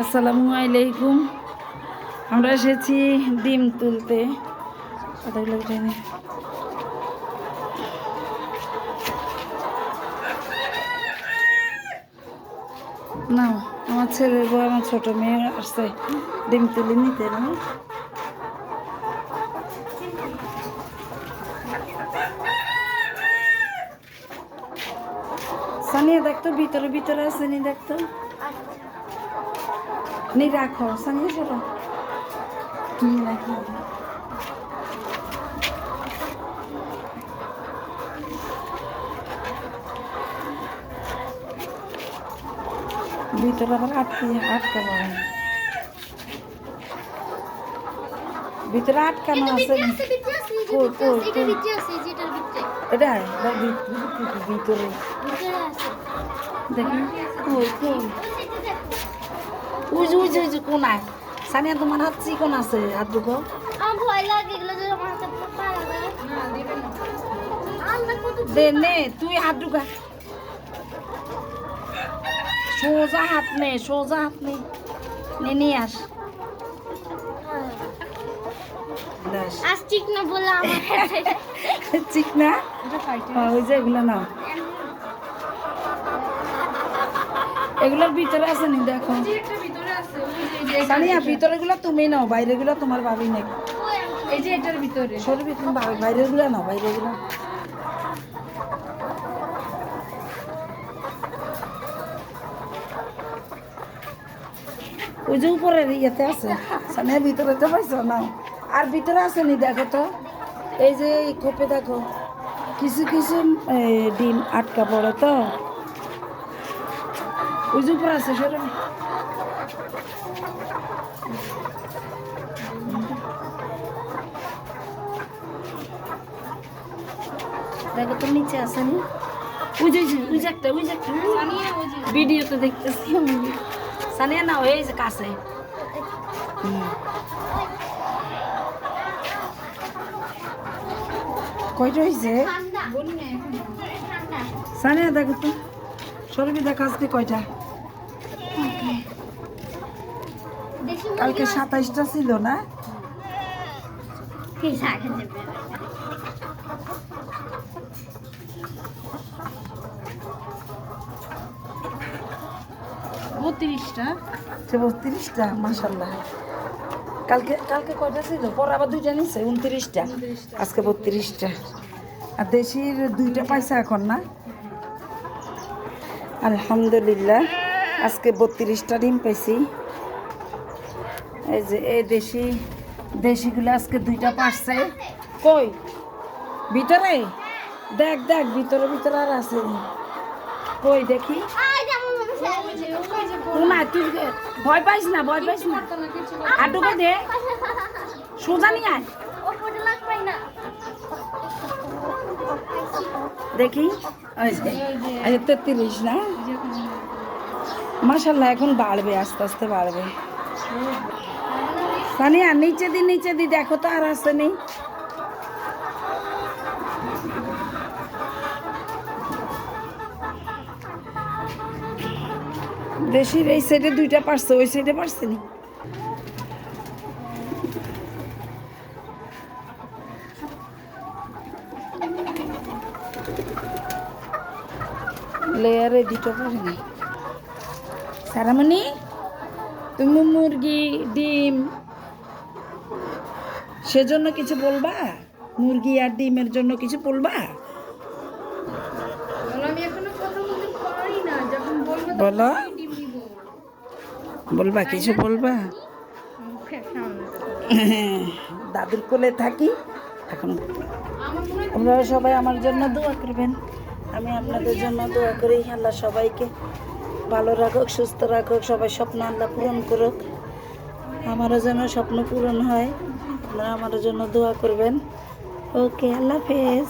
আসসালামু আলাইকুম। আমরা এসেছি ডিম তুলতে। না, আমার ছেলে বউ, আমার ছোট মেয়ে আসছে। ডিম তুলে নিতে, না? সানিয়া দেখতো ভিতরে ভিতরে আছে নি দেখতো নি রাখো সানিয়া সরো। নি রাখো। ভিতরে আবার আটকে আটকা পাবে ভিতরে আটকানো আছে। এটা ভিতরে দেখি। দেখো যে ওই যে কোনায় সানিয়া তোমার হাত চিকন আছে হাত কত দে নে তুই হাত ঢুকা সোজা হাত নে সোজা হাত নে। নে নিয়ে আস। আজ ঠিক না বলে আমার হাতে ঠিক না হ্যাঁ, ওই যে এগুলো নাও। এগুলোর ভিতরে আছে নি দেখো। সানিয়া ভিতরে। গুলো তুমি নাও বাইরে গুলো তোমার ভাবি নেই এই যে এটার ভিতরে। সরবি তুমি বাইরে গুলো নাও বাইরে গুলো ওই যে উপরের ইয়েতে আছে সানিয়া ভিতরে তো পাইছো? নাও। আর ভিতরে আছে নি দেখো তো। এই যে এই কোপে দেখো কিছু কিছু ডিম আটকা পড়ে তো। ওই যে উপরে আছে সরবি দেখো তো নিচে আছে নি। ওই যে ওই যে, ওই যে একটা ওই যে ভিডিওতে দেখতেছি সানিয়া না যে কাছে। কয়টা হয়েছে সানিয়া দেখো তো। সরবি দেখা আজকে কয়টা? কালকে সাতাইশটা ছিল না? বত্রিশটা? সে বত্রিশটা মাসাল্লাহ কালকে কালকে কয়টা ছিল? পর আবার দুইটা নিচ্ছে উনত্রিশটা। আজকে বত্রিশটা। আর দেশির দুইটা পয়সা এখন না? আলহামদুলিল্লাহ আজকে বত্রিশটা ডিম পাইছি। এই যে এই দেশি দেশিগুলো আজকে দুইটা পারছে। কই? ভিতরে? দেখ দেখ ভিতরে ভিতরে আর আছে। কই দেখি? ভয় পাইস না, ভয় পাইস না? দে আয়। না? মাসাল্লাহ এখন বাড়বে, আস্তে আস্তে বাড়বে। সানিয়া, নিচে দি নিচে দি, দেখো তো আর আসে দেশির এই সাইডে দুইটা পারছে ওই সাইডে পারছে নি? লেয়ারে দুটো পারেনি সারামণি তুমি মুরগি ডিম সেজন্য কিছু বলবা? মুরগি আর ডিমের জন্য কিছু বলবা? বলো, আমি এখনও কথা বলতে পারি না যখন বলব কিছু বলবা? দাদুর কোলে থাকি? এখন আপনারা সবাই আমার জন্য দোয়া করবেন। আমি আপনাদের জন্য দোয়া করি আল্লাহ সবাইকে ভালো রাখুক সুস্থ রাখুক সবাই স্বপ্ন আল্লাহ পূরণ করুক। আমারও যেন স্বপ্ন পূরণ হয় আপনারা আমার জন্য দোয়া করবেন। ওকে আল্লাহ হাফেজ।